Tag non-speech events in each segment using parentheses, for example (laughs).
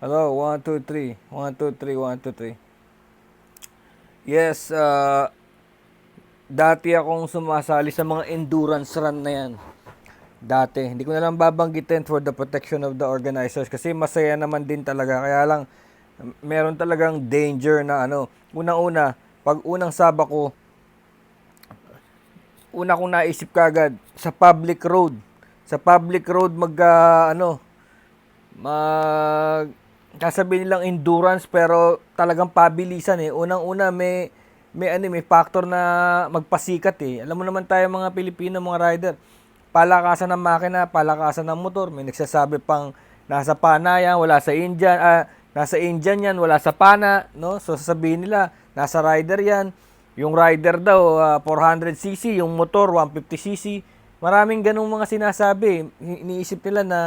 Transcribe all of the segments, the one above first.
Hello, 1, 2, 3. 1, 2, 3, 1, 2, 3. Yes, uh, dati akong sumasali sa mga endurance run na yan. Dati. Hindi ko na lang babanggitin for the protection of the organizers kasi masaya naman din talaga. Kaya lang, meron talagang danger na ano. Unang-una, pag unang saba ko, una kong naisip kagad, sa public road. Sa public road mag, ah, ano, mag, sasabihin nilang endurance pero talagang pabilisan eh. Unang-una may, may ano, may factor na magpasikat eh. Alam mo naman tayo mga Pilipino, mga rider, palakasan ng makina, palakasan ng motor. May nagsasabi pang nasa pana yan, wala sa Indian, ah, nasa Indian yan, wala sa pana, no? So sasabihin nila, nasa rider yan. Yung rider daw, ah, 400cc, yung motor, 150cc. Maraming ganong mga sinasabi. Ini- Iniisip nila na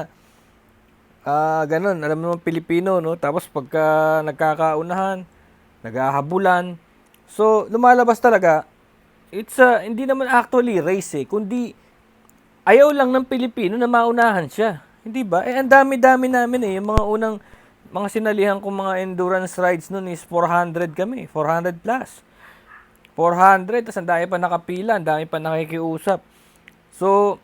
Ah, ganun. Alam mo naman Pilipino, no? Tapos pagka nagkakaunahan, naghahabulan. So, lumalabas talaga, it's a, hindi naman actually race eh, kundi ayaw lang ng Pilipino na maunahan siya. Hindi ba? Eh, ang dami-dami namin eh. Yung mga unang, mga sinalihan kong mga endurance rides nun is 400 kami. 400 plus. 400, tapos ang dami pa nakapila, ang dami pa nakikiusap. So,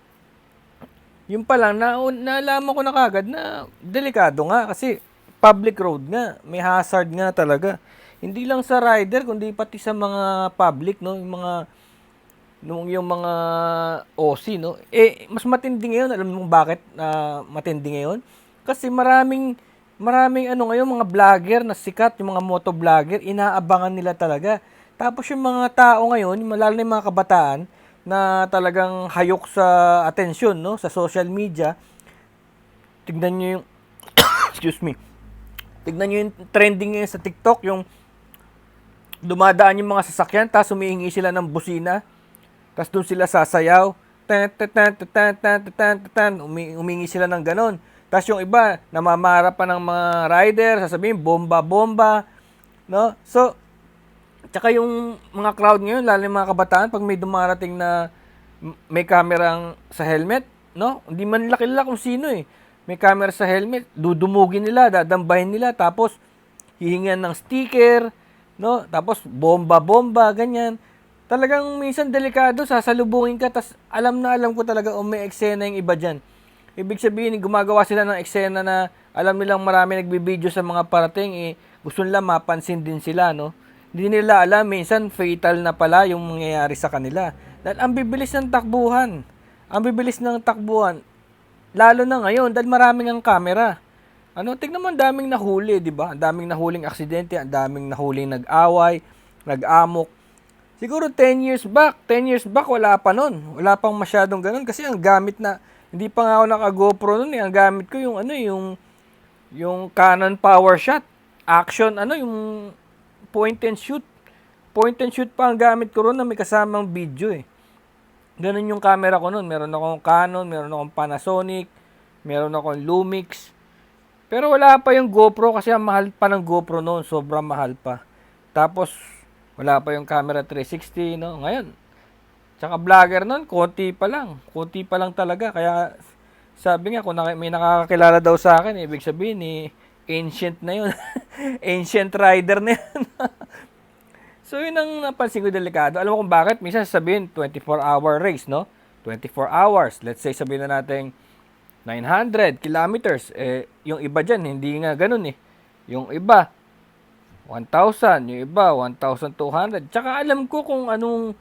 yung pa lang, na, naalaman ko na kagad na delikado nga kasi public road nga, may hazard nga talaga. Hindi lang sa rider, kundi pati sa mga public, no? Yung mga, nung yung mga OC, no? Eh, mas matindi ngayon, alam mo bakit na matindi ngayon? Kasi maraming, maraming ano ngayon, mga vlogger na sikat, yung mga moto vlogger, inaabangan nila talaga. Tapos yung mga tao ngayon, lalo na yung mga kabataan, na talagang hayok sa atensyon no? Sa social media. Tignan niyo yung (coughs) excuse me. Tignan niyo yung trending ngayon sa TikTok yung dumadaan yung mga sasakyan tapos humihingi sila ng busina tapos doon sila sasayaw. Tan tan tan tan tan tan tan Umi- humingi sila ng ganon. Tapos yung iba namamara pa ng mga rider sasabihin bomba bomba no? So Tsaka yung mga crowd ngayon, lalo yung mga kabataan, pag may dumarating na may kamerang sa helmet, no? Hindi man nila kilala kung sino eh. May camera sa helmet, dudumugin nila, dadambahin nila, tapos hihingan ng sticker, no? Tapos bomba-bomba, ganyan. Talagang minsan delikado, sasalubungin ka, tas alam na alam ko talaga o may eksena yung iba dyan. Ibig sabihin, gumagawa sila ng eksena na alam nilang marami nagbibideo sa mga parating, eh, gusto nila mapansin din sila, no? Hindi nila alam, minsan fatal na pala yung mangyayari sa kanila. Dahil ang bibilis ng takbuhan. Ang bibilis ng takbuhan. Lalo na ngayon, dahil maraming ang camera. Ano, tignan mo, ang daming nahuli, di ba? Ang daming nahuling aksidente, ang daming nahuling nag-away, nag-amok. Siguro 10 years back, 10 years back, wala pa nun. Wala pang masyadong ganun. Kasi ang gamit na, hindi pa nga ako naka-GoPro nun eh. Ang gamit ko yung ano, yung, yung Canon Power Shot. Action, ano, yung point and shoot. Point and shoot pa ang gamit ko ron na may kasamang video eh. Ganun yung camera ko nun. Meron akong Canon, meron akong Panasonic, meron akong Lumix. Pero wala pa yung GoPro kasi ang mahal pa ng GoPro noon. Sobrang mahal pa. Tapos, wala pa yung camera 360, no? Ngayon, tsaka vlogger noon, konti pa lang. Konti pa lang talaga. Kaya, sabi nga, kung may nakakakilala daw sa akin, ibig sabihin, eh, ancient na yun. (laughs) ancient rider na yun. (laughs) so, yun ang napansin ko delikado. Alam mo kung bakit? Minsan sabihin, 24-hour race, no? 24 hours. Let's say, sabihin na natin, 900 kilometers. Eh, yung iba dyan, hindi nga ganun eh. Yung iba, 1,000. Yung iba, 1,200. Tsaka alam ko kung anong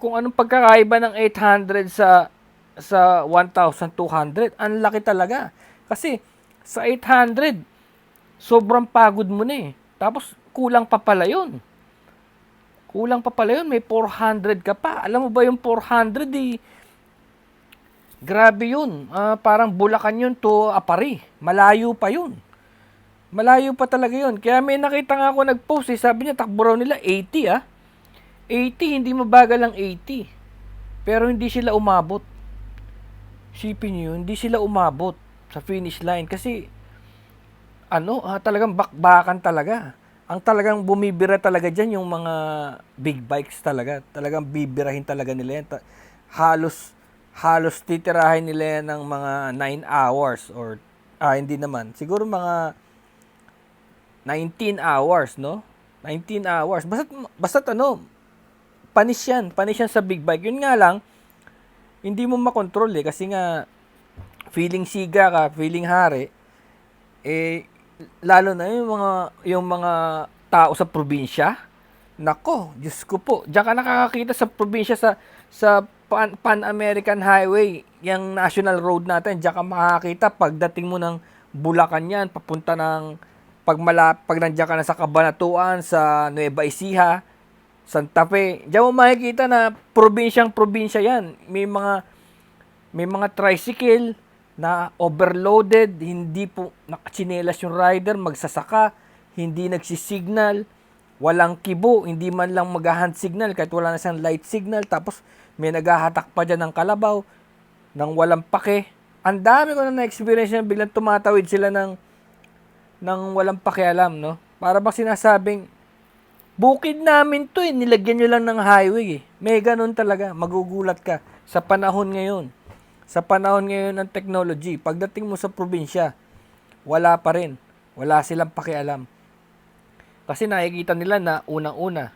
kung anong pagkakaiba ng 800 sa sa 1,200. Ang laki talaga. Kasi sa 800, sobrang pagod mo na eh. Tapos kulang pa pala yun. Kulang pa pala yun. May 400 ka pa. Alam mo ba yung 400 eh, Grabe yun. Ah, parang Bulacan yun to Apari. Malayo pa yun. Malayo pa talaga yun. Kaya may nakita nga ako nag-post eh. Sabi niya, takbo raw nila 80 ah. 80, hindi mabagal ang 80. Pero hindi sila umabot. Sipin niyo, hindi sila umabot sa finish line. Kasi, ano, ah, talagang bakbakan talaga. Ang talagang bumibira talaga dyan yung mga big bikes talaga. Talagang bibirahin talaga nila yan. Ta- halos, halos titirahin nila yan ng mga 9 hours or ah, hindi naman. Siguro mga 19 hours, no? 19 hours. Basta, basta ano, panis yan. Panis yan sa big bike. Yun nga lang, hindi mo makontrol eh. Kasi nga, feeling siga ka, feeling hari, eh, lalo na yung mga, yung mga tao sa probinsya, nako, Diyos ko po, diyan ka nakakakita sa probinsya sa, sa Pan, Pan-American Highway, yung national road natin, diyan ka makakakita pagdating mo ng Bulacan yan, papunta ng, pag, mala, pag nandiyan ka na sa Cabanatuan, sa Nueva Ecija, Santa Fe, diyan mo makikita na probinsyang probinsya yan. May mga, may mga tricycle, na overloaded, hindi po nakachinelas yung rider, magsasaka, hindi nagsisignal, walang kibo, hindi man lang mag-hand signal kahit wala na siyang light signal, tapos may naghahatak pa dyan ng kalabaw, ng walang pake. Ang dami ko na na-experience na biglang tumatawid sila ng, ng walang pakialam, no? Para bang sinasabing, bukid namin to eh, nilagyan nyo lang ng highway eh. May ganun talaga, magugulat ka sa panahon ngayon sa panahon ngayon ng technology, pagdating mo sa probinsya, wala pa rin. Wala silang pakialam. Kasi nakikita nila na unang-una,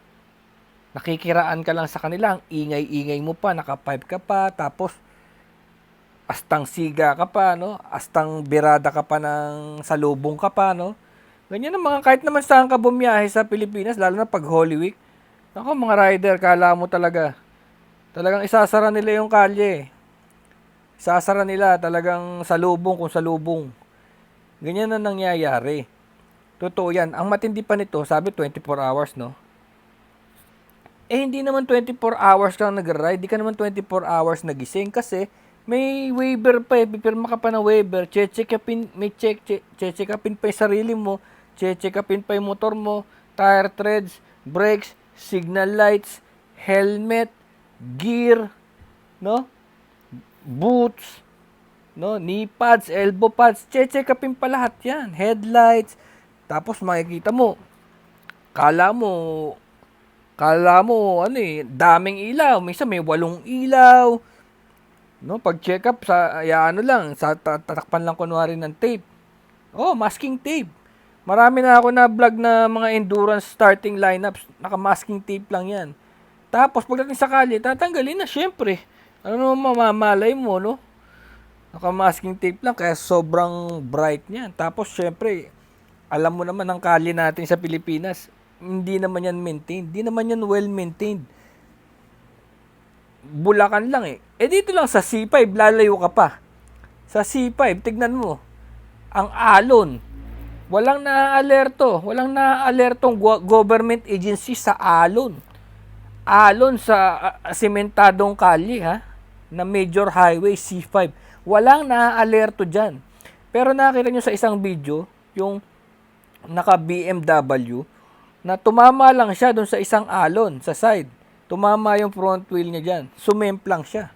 nakikiraan ka lang sa kanila, ang ingay-ingay mo pa, naka-pipe ka pa, tapos astang siga ka pa, no? Astang birada ka pa ng salubong ka pa, no? Ganyan ang mga kahit naman saan ka bumiyahe sa Pilipinas, lalo na pag Holy Week. Ako, mga rider, kala mo talaga, talagang isasara nila yung kalye sasara nila talagang salubong kung salubong. Ganyan na nangyayari. Totoo yan. Ang matindi pa nito, sabi 24 hours, no? Eh, hindi naman 24 hours kang nag-ride. Di ka naman 24 hours nagising kasi may waiver pa eh. Pipirma ka pa ng waiver. Che-check upin, may check, check, check upin pa yung sarili mo. Che-check upin pa yung motor mo. Tire treads, brakes, signal lights, helmet, gear, no? Boots, no, knee pads, elbow pads, che-check upin pa lahat yan. Headlights, tapos makikita mo, kala mo, kala mo, ano eh, daming ilaw. Minsan may walong ilaw. No, pag check up sa ya, ano lang, sa tatakpan lang kunwari ng tape. Oh, masking tape. Marami na ako na vlog na mga endurance starting lineups, naka-masking tape lang 'yan. Tapos pagdating sa kalye, tatanggalin na syempre. Ano naman mamamalay mo, no? Naka-masking tape lang, kaya sobrang bright niyan. Tapos, syempre, alam mo naman ang kali natin sa Pilipinas, hindi naman yan maintained. Hindi naman yan well-maintained. Bulakan lang eh. Eh dito lang sa C5, lalayo ka pa. Sa C5, tignan mo. Ang alon. Walang naaalerto. Walang naaalertong government agency sa alon. Alon sa uh, sementadong kalye ha na major highway C5. Walang naaalerto dyan. Pero nakita nyo sa isang video, yung naka BMW, na tumama lang siya doon sa isang alon, sa side. Tumama yung front wheel niya dyan. Sumemplang siya.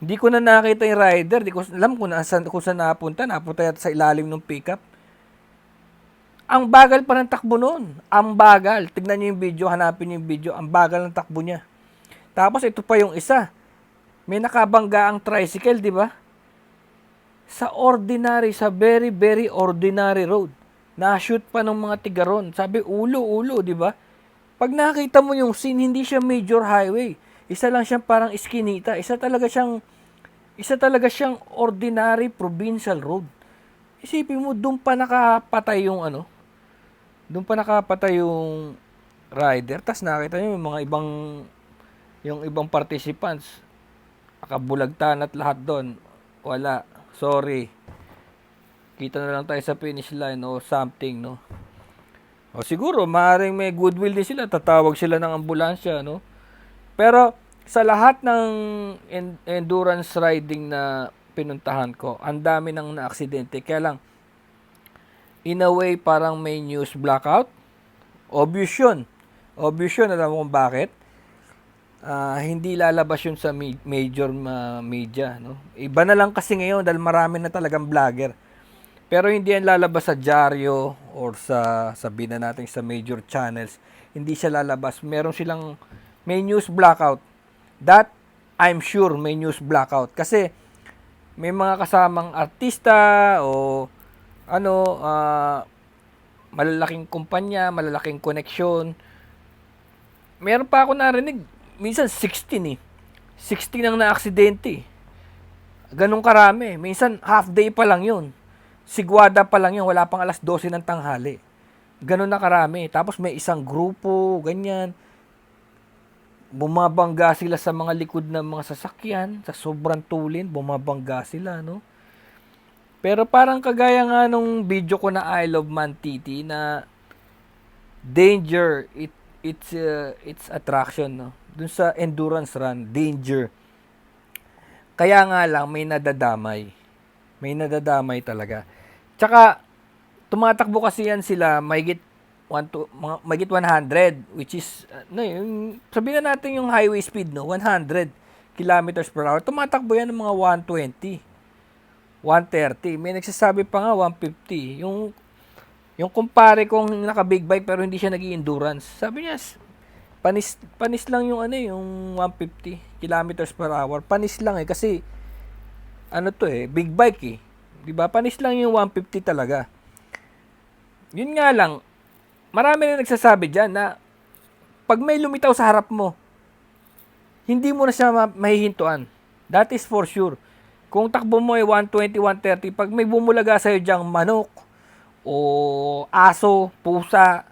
Hindi ko na nakita yung rider. Hindi ko alam kung, nasan, kung saan napunta. Napunta yata sa ilalim ng pickup. Ang bagal pa ng takbo noon. Ang bagal. Tignan niyo yung video, hanapin niyo yung video. Ang bagal ng takbo niya. Tapos ito pa yung isa may nakabangga ang tricycle, di ba? Sa ordinary, sa very, very ordinary road. Na-shoot pa ng mga tigaron. Sabi, ulo, ulo, di ba? Pag nakita mo yung scene, hindi siya major highway. Isa lang siyang parang iskinita. Isa talaga siyang, isa talaga siyang ordinary provincial road. Isipin mo, doon pa nakapatay yung ano, doon pa nakapatay yung rider. Tapos nakita niyo yung mga ibang, yung ibang participants nakabulagtan at lahat doon. Wala. Sorry. Kita na lang tayo sa finish line o something, no? O siguro, maaaring may goodwill din sila. Tatawag sila ng ambulansya, no? Pero, sa lahat ng endurance riding na pinuntahan ko, ang dami nang na-aksidente. Kaya lang, in a way, parang may news blackout. Obvious yun. Obvious yun. Alam mo kung bakit? Uh, hindi lalabas yun sa major uh, media. No? Iba na lang kasi ngayon dahil marami na talagang vlogger. Pero hindi yan lalabas sa dyaryo or sa sabihin na natin sa major channels. Hindi siya lalabas. Meron silang may news blackout. That I'm sure may news blackout kasi may mga kasamang artista o ano, ah, malalaking kumpanya, malalaking koneksyon. Meron pa ako narinig, minsan 16 eh. 16 ang na-aksidente. eh. Ganong karami. Minsan half day pa lang yun. Sigwada pa lang yun, wala pang alas 12 ng tanghali. Ganon na karami. Tapos may isang grupo, ganyan. Bumabangga sila sa mga likod ng mga sasakyan, sa sobrang tulin, bumabangga sila, no? Pero parang kagaya nga nung video ko na I Love Man Titi na danger it it's uh, it's attraction no dun sa endurance run danger. Kaya nga lang may nadadamay. May nadadamay talaga. Tsaka tumatakbo kasi yan sila mahigit 1 to, mga, mahigit 100 which is ano yung sabihin na natin yung highway speed no? 100 kilometers per hour. Tumatakbo yan ng mga 120 130. May nagsasabi pa nga 150. Yung yung kumpare kong naka big bike pero hindi siya nag endurance. Sabi niya panis panis lang yung ano eh, yung 150 kilometers per hour. Panis lang eh kasi ano to eh, big bike eh. 'Di ba? Panis lang yung 150 talaga. Yun nga lang, marami na nagsasabi diyan na pag may lumitaw sa harap mo, hindi mo na siya ma- mahihintuan. That is for sure. Kung takbo mo ay 120, 130, pag may bumulaga sa'yo diyang manok, o aso, pusa,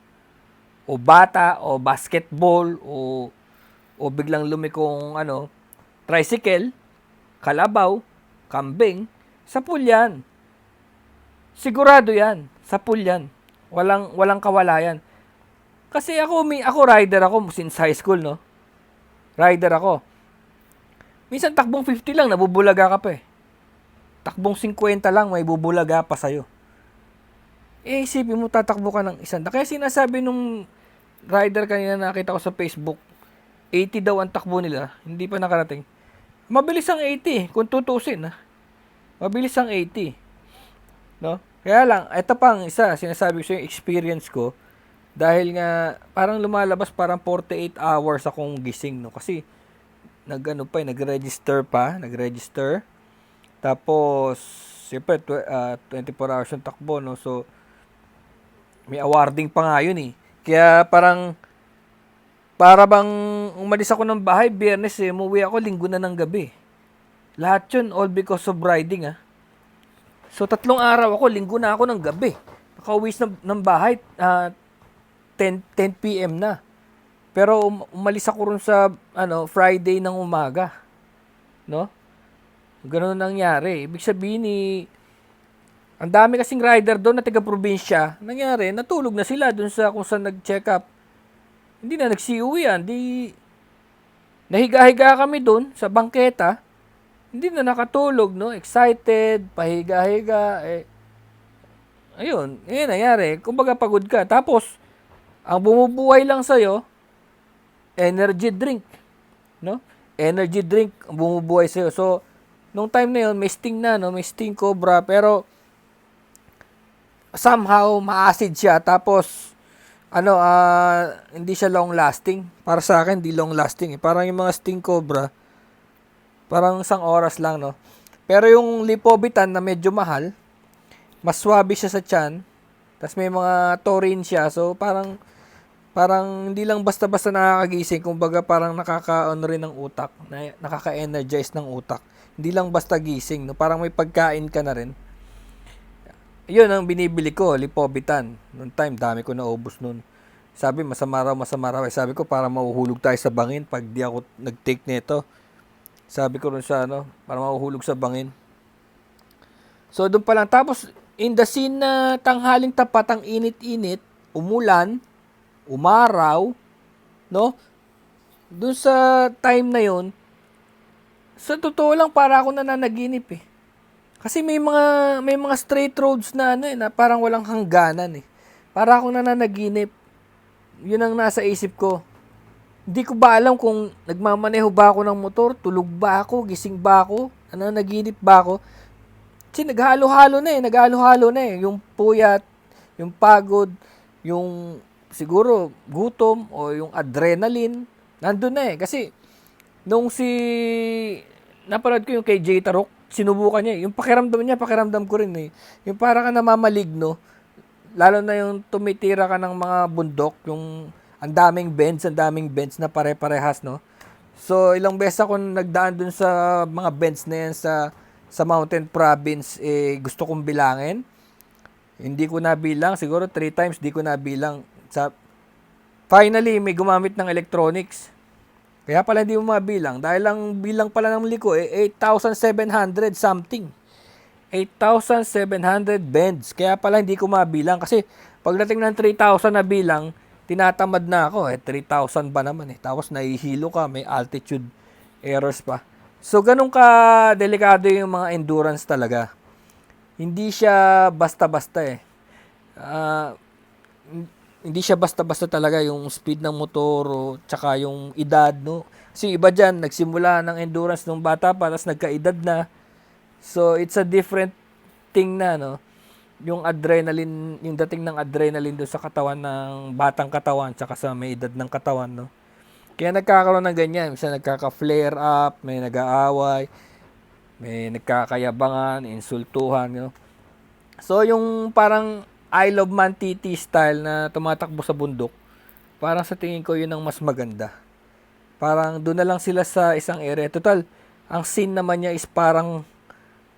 o bata, o basketball, o, o biglang lumikong ano, tricycle, kalabaw, kambing, sa pool yan. Sigurado yan. Sa pool yan. Walang, walang kawalayan. Kasi ako, may, ako rider ako since high school, no? Rider ako. Minsan takbong 50 lang, nabubulaga ka pa eh. Takbong 50 lang, may bubulaga pa sa'yo. Eh, isipin mo, tatakbo ka ng isang. Kaya sinasabi nung rider kanina nakita ko sa Facebook, 80 daw ang takbo nila, hindi pa nakarating. Mabilis ang 80, kung tutusin, ha? Mabilis ang 80. No? Kaya lang, ito pang isa, sinasabi ko sa experience ko, dahil nga, parang lumalabas parang 48 hours akong gising, no? Kasi, nag ano pa, eh, nag-register pa, nag-register. Tapos, siyempre, tw- ah, 24 hours yung takbo, no? So, may awarding pa nga yun, eh. Kaya parang, para bang umalis ako ng bahay, biyernes eh, umuwi ako linggo na ng gabi. Lahat yun, all because of riding, ah. So, tatlong araw ako, linggo na ako ng gabi. Nakauwi ng, ng bahay, ah, 10, 10 p.m. na. Pero um- umalis ako rin sa ano, Friday ng umaga. No? Ganun ang nangyari. Ibig sabihin ni ang dami kasing rider doon na taga-probinsya. Nangyari, natulog na sila doon sa kung saan nag-check up. Hindi na nagsiuwi yan. Di, nahiga-higa kami doon sa bangketa. Hindi na nakatulog, no? Excited, pahiga-higa. Eh, ayun, yun nangyari. Kumbaga pagod ka. Tapos, ang bumubuhay lang sa'yo, energy drink. No? Energy drink ang bumubuhay sa'yo. So, nung time na yun, may sting na, no? May sting cobra. Pero, somehow, ma-acid siya. Tapos, ano, ah, hindi siya long lasting. Para sa akin, hindi long lasting. Eh. Parang yung mga sting cobra, parang isang oras lang, no? Pero yung lipobitan na medyo mahal, mas swabe siya sa tiyan. Tapos may mga taurine siya. So, parang, parang hindi lang basta-basta nakakagising. Kumbaga, parang nakaka-ano rin ng utak. Na, nakaka-energize ng utak. Hindi lang basta gising. No? Parang may pagkain ka na rin. Yun ang binibili ko, lipobitan. Noong time, dami ko naubos noon. Sabi, masama raw, masama raw. Eh, sabi ko, para mahuhulog tayo sa bangin pag di ako nag-take nito. Sabi ko rin sa ano, para mahuhulog sa bangin. So, doon pa lang. Tapos, in the scene na tanghaling tapat ang init-init, umulan, umaraw, no? Doon sa time na yon sa totoo lang, para ako nananaginip eh. Kasi may mga may mga straight roads na ano eh, na parang walang hangganan eh. Para akong nananaginip. Yun ang nasa isip ko. Hindi ko ba alam kung nagmamaneho ba ako ng motor, tulog ba ako, gising ba ako, nananaginip ba ako. Kasi naghalo-halo na eh, naghalo-halo na eh. Yung puyat, yung pagod, yung siguro gutom o yung adrenaline, nandun na eh. Kasi nung si napanood ko yung kay Jay Tarok, sinubukan niya. eh. Yung pakiramdam niya, pakiramdam ko rin eh. Yung para ka namamaligno, lalo na yung tumitira ka ng mga bundok, yung ang daming bends, ang daming bends na pare-parehas, no? So, ilang beses ako nagdaan dun sa mga bends na yan sa, sa Mountain Province, eh, gusto kong bilangin. Hindi ko nabilang, siguro three times di ko nabilang. Sa, finally, may gumamit ng electronics. Kaya pala hindi mo mabilang. Dahil lang bilang pala ng liko, eh, 8,700 something. 8,700 bends. Kaya pala hindi ko mabilang. Kasi pagdating ng 3,000 na bilang, tinatamad na ako. Eh, 3,000 ba naman eh. Tapos nahihilo ka, may altitude errors pa. So, ganun ka delikado yung mga endurance talaga. Hindi siya basta-basta eh. Ah, hindi siya basta-basta talaga yung speed ng motor o tsaka yung edad, no? Kasi iba dyan, nagsimula ng endurance nung bata pa, tapos nagkaedad na. So, it's a different thing na, no? Yung adrenaline, yung dating ng adrenaline doon sa katawan ng batang katawan, tsaka sa may edad ng katawan, no? Kaya nagkakaroon ng ganyan. Minsan nagkaka-flare up, may nag-aaway, may nagkakayabangan, insultuhan, no? So, yung parang I Love Man TT style na tumatakbo sa bundok, parang sa tingin ko yun ang mas maganda. Parang doon na lang sila sa isang area. Total, ang scene naman niya is parang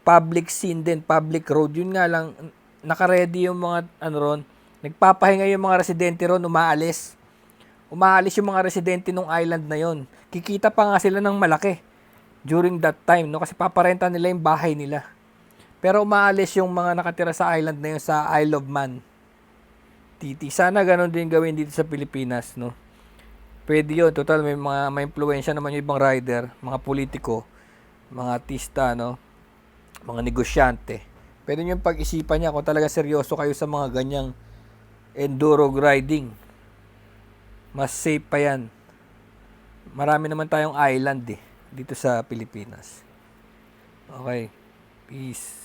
public scene din, public road. Yun nga lang, nakaready yung mga, ano ron, nagpapahinga yung mga residente ron, umaalis. Umaalis yung mga residente ng island na yon. Kikita pa nga sila ng malaki during that time, no? Kasi paparenta nila yung bahay nila. Pero umaalis yung mga nakatira sa island na yun sa Isle of Man. Titi. Sana ganun din gawin dito sa Pilipinas, no? Pwede yun. Total, may mga may impluensya naman yung ibang rider, mga politiko, mga artista, no? Mga negosyante. Pwede nyo yung pag-isipan niya kung talaga seryoso kayo sa mga ganyang enduro riding. Mas safe pa yan. Marami naman tayong island eh, dito sa Pilipinas. Okay. Peace.